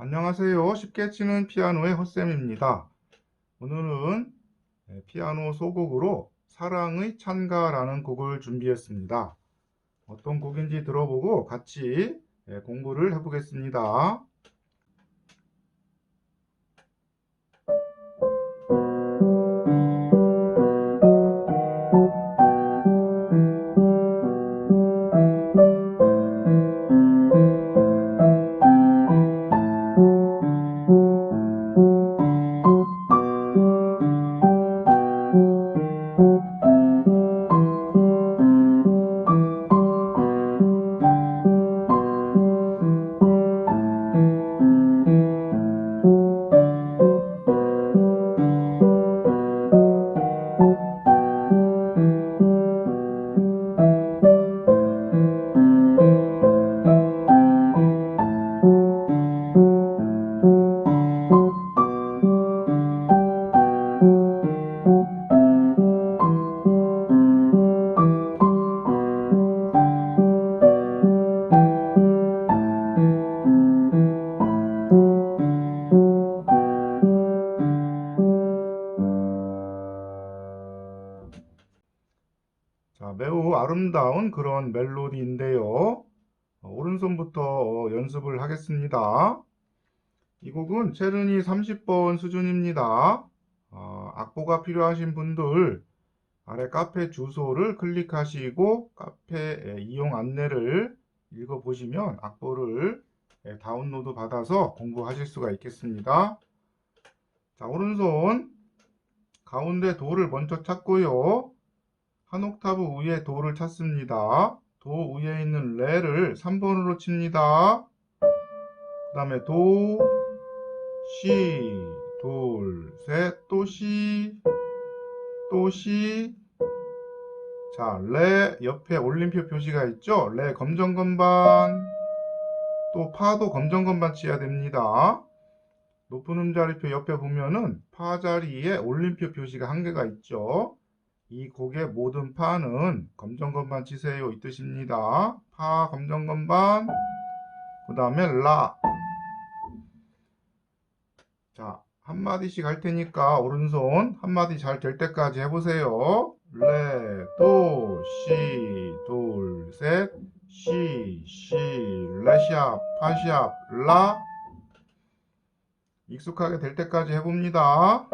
안녕하세요. 쉽게 치는 피아노의 헛쌤입니다. 오늘은 네, 피아노 소곡으로 사랑의 찬가라는 곡을 준비했습니다. 어떤 곡인지 들어보고 같이 네, 공부를 해보겠습니다. 아름다운 그런 멜로디인데요. 어, 오른손부터 어, 연습을 하겠습니다. 이 곡은 체르니 30번 수준입니다. 어, 악보가 필요하신 분들 아래 카페 주소를 클릭하시고 카페 이용 안내를 읽어보시면 악보를 예, 다운로드 받아서 공부하실 수가 있겠습니다. 자, 오른손 가운데 도를 먼저 찾고요. 한 옥타브 위에 도를 찾습니다. 도 위에 있는 레를 3번으로 칩니다. 그 다음에 도, 시, 둘, 셋, 또 시, 또 시. 자, 레 옆에 올림표 표시가 있죠? 레 검정 건반. 또 파도 검정 건반 치야 됩니다. 높은 음자리표 옆에 보면은 파 자리에 올림표 표시가 한 개가 있죠. 이 곡의 모든 파는 검정 건반 치세요 이 뜻입니다. 파 검정 건반 그 다음에 라. 자 한마디씩 할 테니까 오른손 한마디 잘 될 때까지 해보세요. 레, 도, 시, 둘, 셋, 시, 시, 레샵, 파샵, 라. 익숙하게 될 때까지 해봅니다.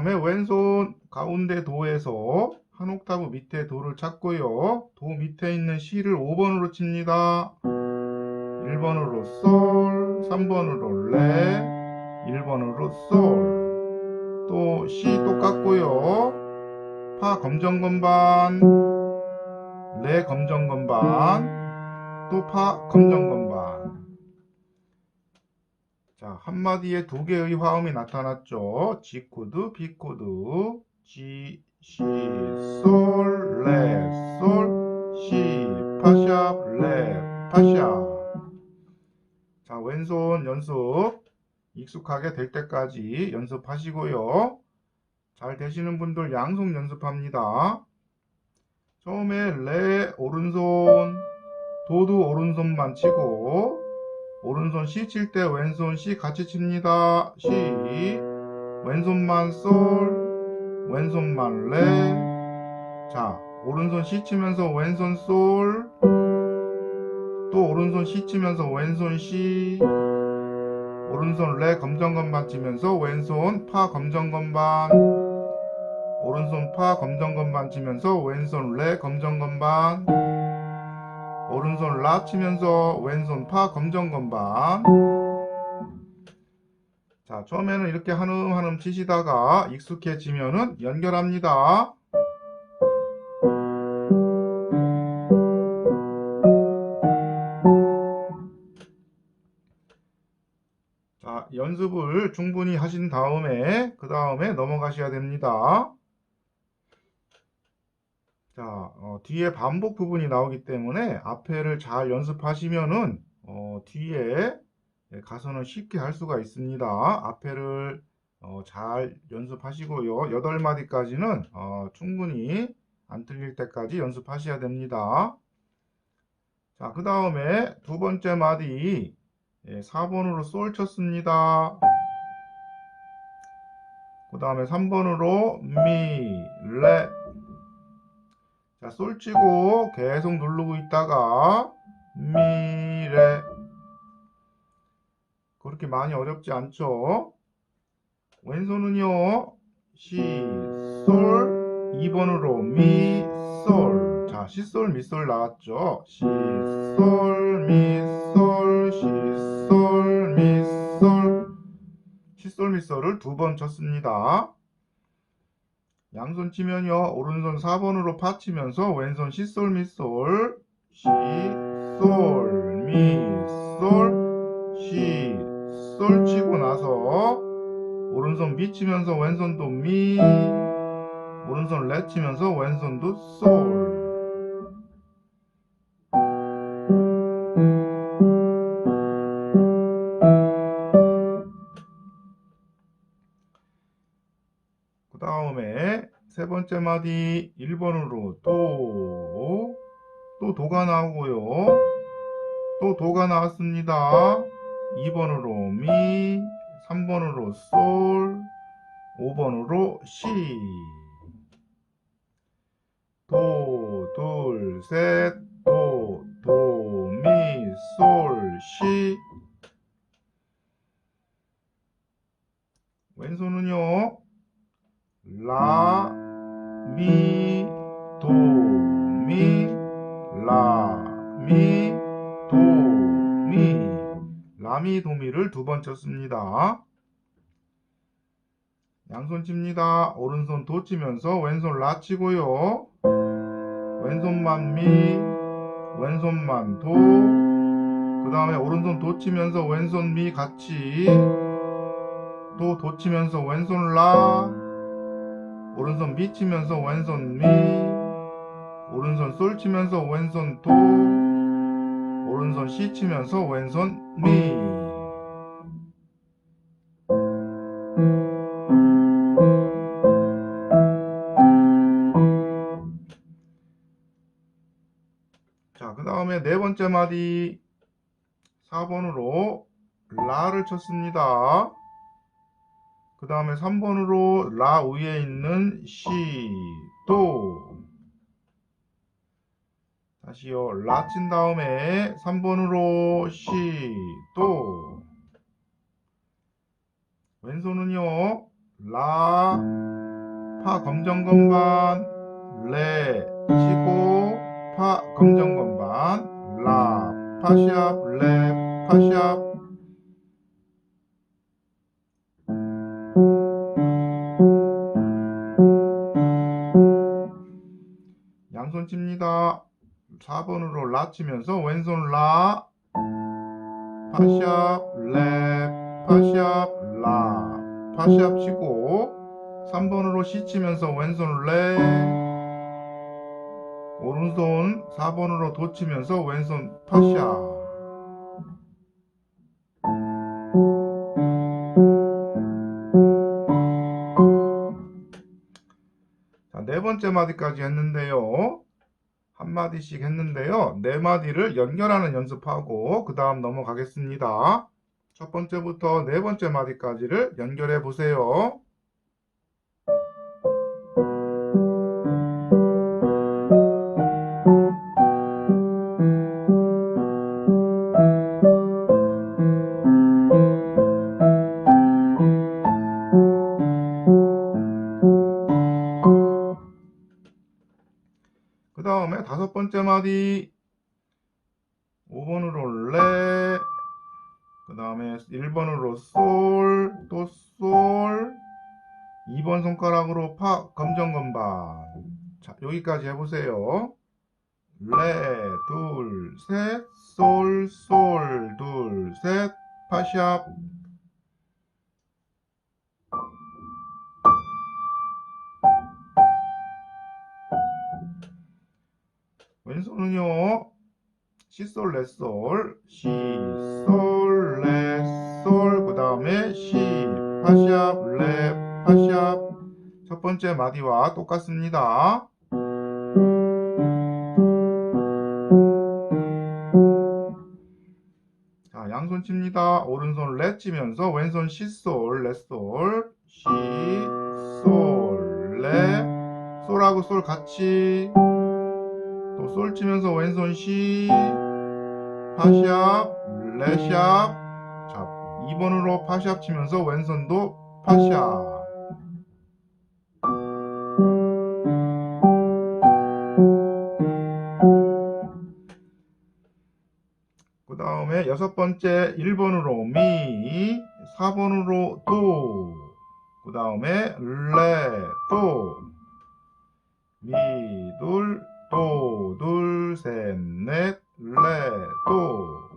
다음에 왼손 가운데 도에서 한 옥타브 밑에 도를 찾고요. 도 밑에 있는 C를 5번으로 칩니다. 1번으로 솔, 3번으로 레, 1번으로 솔. 또 C 똑같고요. 파 검정 건반, 레 검정 건반, 또 파 검정 건반. 자, 한마디에 두 개의 화음이 나타났죠. G 코드, B 코드, G, C, 솔, 레, 솔, C, 파샵, 레, 파샵. 자, 왼손 연습 익숙하게 될 때까지 연습하시고요. 잘 되시는 분들 양손 연습합니다. 처음에 레 오른손, 도도 오른손만 치고 오른손 C 칠 때 왼손 C 같이 칩니다. C 왼손만 솔 왼손만 레. 자, 오른손 C 치면서 왼손 솔. 또 오른손 C 치면서 왼손 C 오른손 레 검정 건반 치면서 왼손 파 검정 건반 오른손 파 검정 건반 치면서 왼손 레 검정 건반 오른손 라 치면서 왼손 파 검정 건반. 자 처음에는 이렇게 한음 한음 치시다가 익숙해지면은 연결합니다. 자 연습을 충분히 하신 다음에 그 다음에 넘어가셔야 됩니다 자, 어, 뒤에 반복 부분이 나오기 때문에 앞에를 잘 연습하시면은 어, 뒤에 예, 가서는 쉽게 할 수가 있습니다. 앞에를 어, 잘 연습하시고요. 8마디까지는 어, 충분히 안 틀릴 때까지 연습하셔야 됩니다. 자, 그 다음에 두 번째 마디 예, 4번으로 솔 쳤습니다. 그 다음에 3번으로 미, 레. 자, 솔 치고 계속 누르고 있다가 미, 레. 그렇게 많이 어렵지 않죠? 왼손은요, 시, 솔, 2번으로 미, 솔. 자, 시, 솔, 미, 솔 나왔죠? 시, 솔, 미, 솔, 시, 솔, 미, 솔. 시, 솔, 미, 솔을 두 번 쳤습니다. 양손 치면요, 오른손 4번으로 파 치면서 왼손 시, 솔, 미, 솔, 시, 솔, 미, 솔, 시, 솔 치고 나서 오른손 미 치면서 왼손도 미, 오른손 레 치면서 왼손도 솔. 번째 마디 1번으로 도, 또 도가 나오고요. 또 도가 나왔습니다. 2번으로 미, 3번으로 솔, 5번으로 시. 도, 둘, 셋, 쳤습니다. 양손 칩니다. 오른손 도 치면서 왼손 라 치고요. 왼손만 미, 왼손만 도. 그 다음에 오른손 도 치면서 왼손 미 같이. 또 도 치면서 왼손 라. 오른손 미 치면서 왼손 미. 오른손 솔 치면서 왼손 도. 오른손 시 치면서 왼손 미. 번째 마디 4번으로 라를 쳤습니다. 그 다음에 3번으로 라 위에 있는 시, 도. 다시요. 라 친 다음에 3번으로 시, 도. 왼손은요. 라, 파 검정 건반, 레 치고 파 검정 건반, 라, 파샵, 레, 파샵. 양손 칩니다. 4번으로 라 치면서 왼손 라 파샵 랩 파샵 라 파샵 치고 3번으로 시 치면서 왼손 레 오른손 4번으로 도 치면서 왼손 파샵 자, 네 번째 마디까지 했는데요. 한 마디씩 했는데요. 네 마디를 연결하는 연습하고 그 다음 넘어가겠습니다. 첫 번째부터 네 번째 마디까지를 연결해 보세요. 다음에 다섯 번째 마디 5번으로 레, 그 다음에 1번으로 솔, 또 솔, 2번 손가락으로 파, 검정 건반. 자, 여기까지 해보세요. 레, 둘, 셋, 솔, 솔, 둘, 셋, 파샵. 왼손은요 시솔 레솔 시솔 레솔 그 다음에 시 파샵 레 파샵 첫 번째 마디와 똑같습니다. 자, 양손 칩니다. 오른손 레 치면서 왼손 시솔 레솔 시솔 레 솔하고 솔 같이 또 솔 치면서 왼손 시, 파샵, 레샵. 자, 2번으로 파샵 치면서 왼손도 파샵. 그 다음에 여섯 번째 1번으로 미, 4번으로 도, 그 다음에 레, 도, 미, 둘, 도, 둘, 셋, 넷, 레, 도.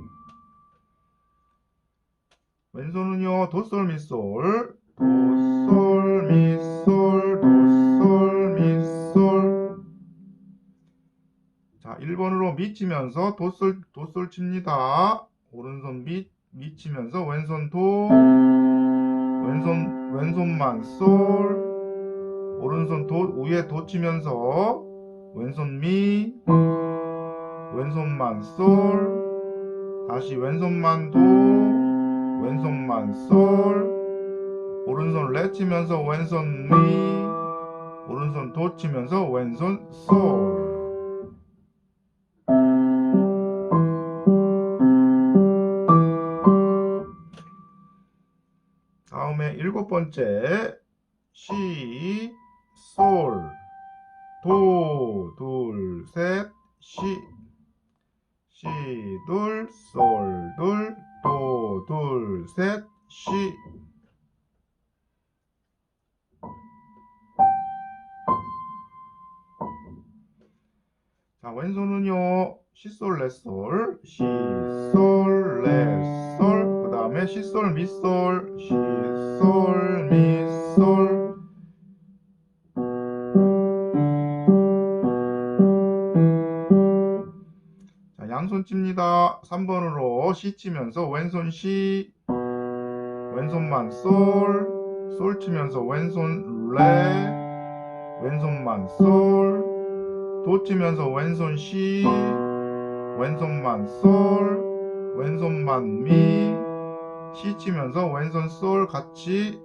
왼손은요, 도, 솔, 미, 솔, 도, 솔, 미, 솔, 도, 솔, 미, 솔. 자, 1번으로 미치면서 도솔, 도솔 칩니다. 오른손 미, 미치면서 왼손 도, 왼손, 왼손만 솔, 오른손 도, 위에 도 치면서 왼손 미, 왼손만 솔, 다시 왼손만 도, 왼손만 솔, 오른손 레 치면서 왼손 미, 오른손 도 치면서 왼손 솔. 다음에 일곱 번째 시, 레솔, 시솔, 레솔, 그 다음에 시솔, 미솔, 시솔, 미솔. 자, 양손 칩니다. 3번으로 시 치면서 왼손 시, 왼손만 솔, 솔 치면서 왼손 레, 왼손만 솔, 도 치면서 왼손 시, 왼손만 솔, 왼손만 미, 시 치면서 왼손 솔 같이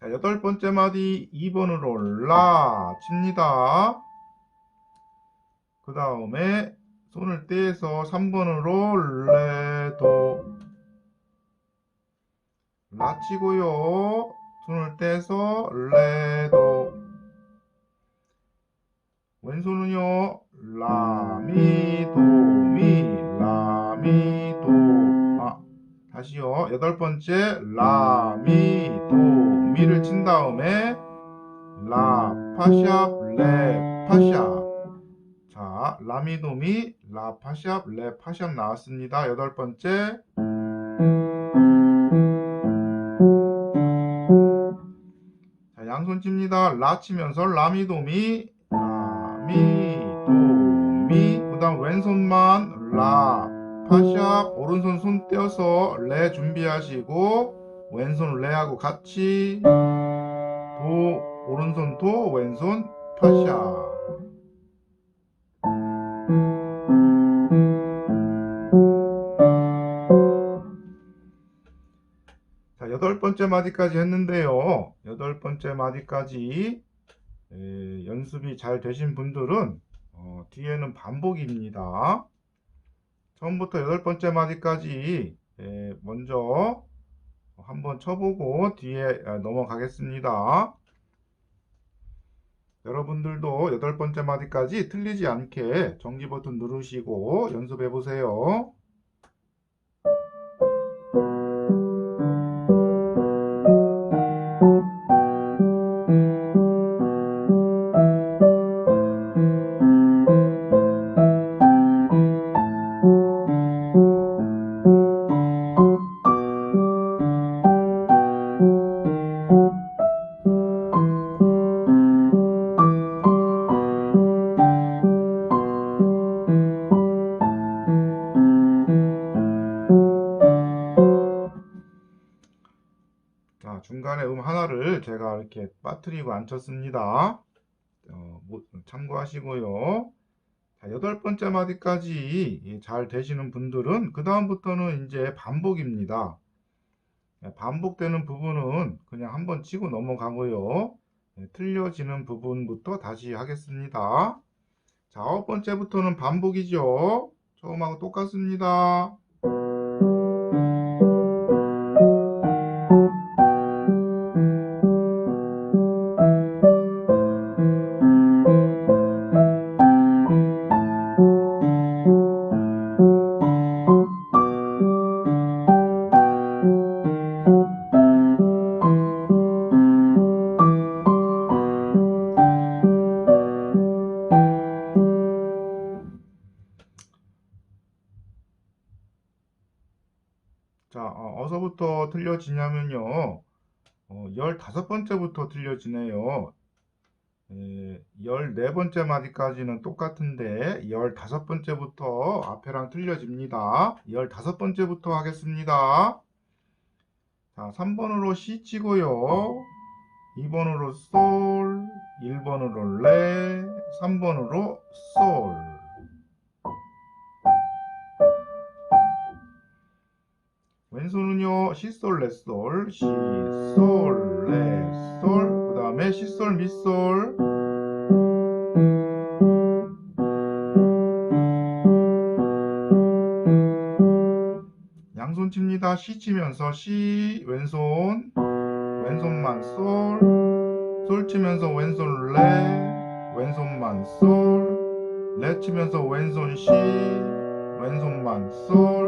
자, 여덟 번째 마디 2번으로 라 칩니다. 그 다음에 손을 떼서 3번으로 레, 도, 라 치고요. 손을 떼서 레, 도. 왼손은요. 라, 미, 도, 미, 라, 미, 도. 아, 다시요. 여덟 번째 라, 미, 도, 미를 친 다음에 라, 파샵, 레, 파샵. 자, 라미도 미, 라, 파샵, 레, 파샵 나왔습니다. 여덟 번째. 양손 칩니다. 라 치면서 라미도미, 라미도미. 그 다음 왼손만 라, 파샵, 오른손 손 떼어서 레 준비하시고, 왼손 레하고 같이, 도, 오른손 도, 왼손 파샵. 번째 마디까지 했는데요. 여덟 번째 마디까지 에, 연습이 잘 되신 분들은 어, 뒤에는 반복입니다. 처음부터 여덟 번째 마디까지 에, 먼저 한번 쳐보고 뒤에 아, 넘어가겠습니다. 여러분들도 여덟 번째 마디까지 틀리지 않게 정지 버튼 누르시고 연습해 보세요. 중간에 음 하나를 제가 이렇게 빠뜨리고 안 쳤습니다. 어, 뭐- 참고하시고요. 자, 여덟 번째 마디까지 예, 잘 되시는 분들은 그 다음부터는 이제 반복입니다. 예, 반복되는 부분은 그냥 한번 치고 넘어가고요. 예, 틀려지는 부분부터 다시 하겠습니다. 자, 아홉 번째부터는 반복이죠. 처음하고 똑같습니다. 부터 틀려지냐면요. 어, 15번째부터 틀려지네요. 예, 14번째 마디까지는 똑같은데 15번째부터 앞에랑 틀려집니다. 15번째부터 하겠습니다. 자, 3번으로 C 치고요. 2번으로 솔, 1번으로 레, 3번으로 솔. 왼손은요 시솔 레솔 시솔 레솔 그 다음에 시솔 미솔. 양손 칩니다. 시 치면서 시 왼손 왼손만 솔 솔 치면서 왼손 레 왼손만 솔 레 치면서 왼손 시 왼손만 솔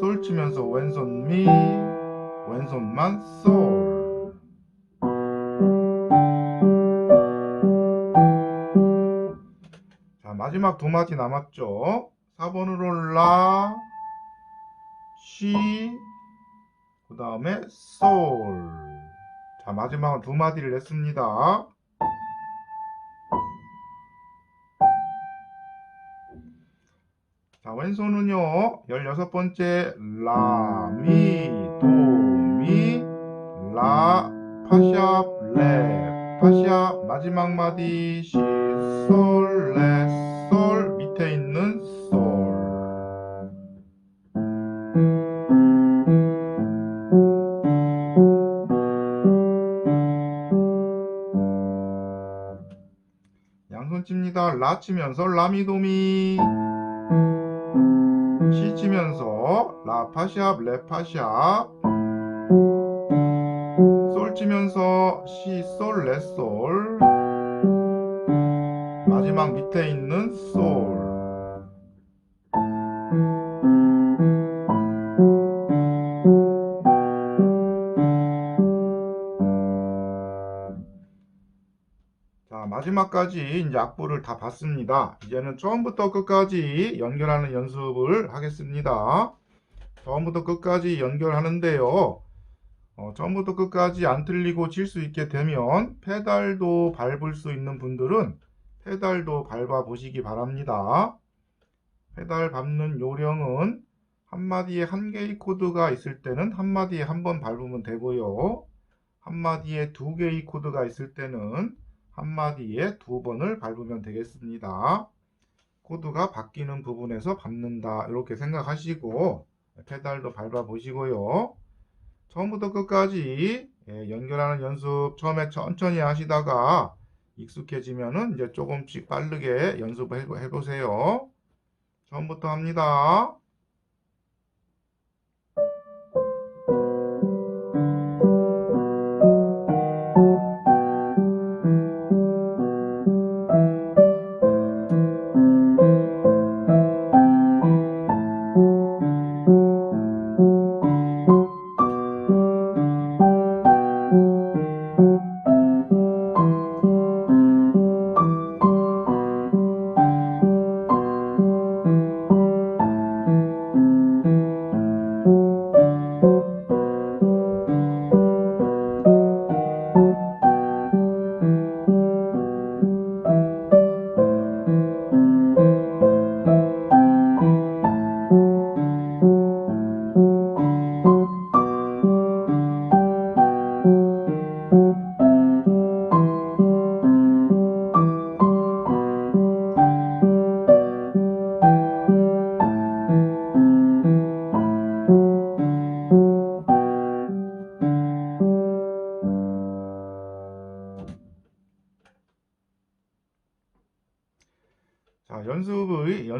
솔 치면서 왼손 미, 왼손만 솔. 자, 마지막 두 마디 남았죠? 4번으로 라, 시, 그 다음에 솔. 자, 마지막 두 마디를 냈습니다. 왼손은요, 16번째, 라, 미, 도, 미, 라, 파샵, 레, 파샵, 마지막 마디, 시, 솔, 레, 솔, 밑에 있는 솔. 양손 칩니다. 라 치면서 라미도미. 시 치면서 라파샵 레파샵 솔 치면서 시솔 레솔. 마지막 밑에 있는 솔 마지막까지 이제 악보를 다 봤습니다. 이제는 처음부터 끝까지 연결하는 연습을 하겠습니다. 처음부터 끝까지 연결하는데요. 어, 처음부터 끝까지 안 틀리고 칠 수 있게 되면 페달도 밟을 수 있는 분들은 페달도 밟아 보시기 바랍니다. 페달 밟는 요령은 한 마디에 한 개의 코드가 있을 때는 한 마디에 한 번 밟으면 되고요. 한 마디에 두 개의 코드가 있을 때는 한 마디에 두 번을 밟으면 되겠습니다. 코드가 바뀌는 부분에서 밟는다 이렇게 생각하시고 페달도 밟아 보시고요. 처음부터 끝까지 예, 연결하는 연습 처음에 천천히 하시다가 익숙해지면은 이제 조금씩 빠르게 연습을 해- 해보세요. 처음부터 합니다.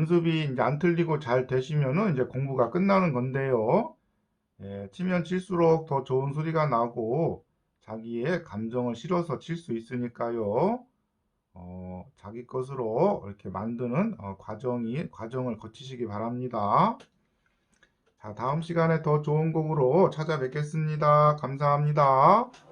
연습이 이제 안 틀리고 잘 되시면은 이제 공부가 끝나는 건데요. 예, 치면 칠수록 더 좋은 소리가 나고 자기의 감정을 실어서 칠 수 있으니까요. 어, 자기 것으로 이렇게 만드는 어, 과정이, 과정을 거치시기 바랍니다. 자, 다음 시간에 더 좋은 곡으로 찾아뵙겠습니다. 감사합니다.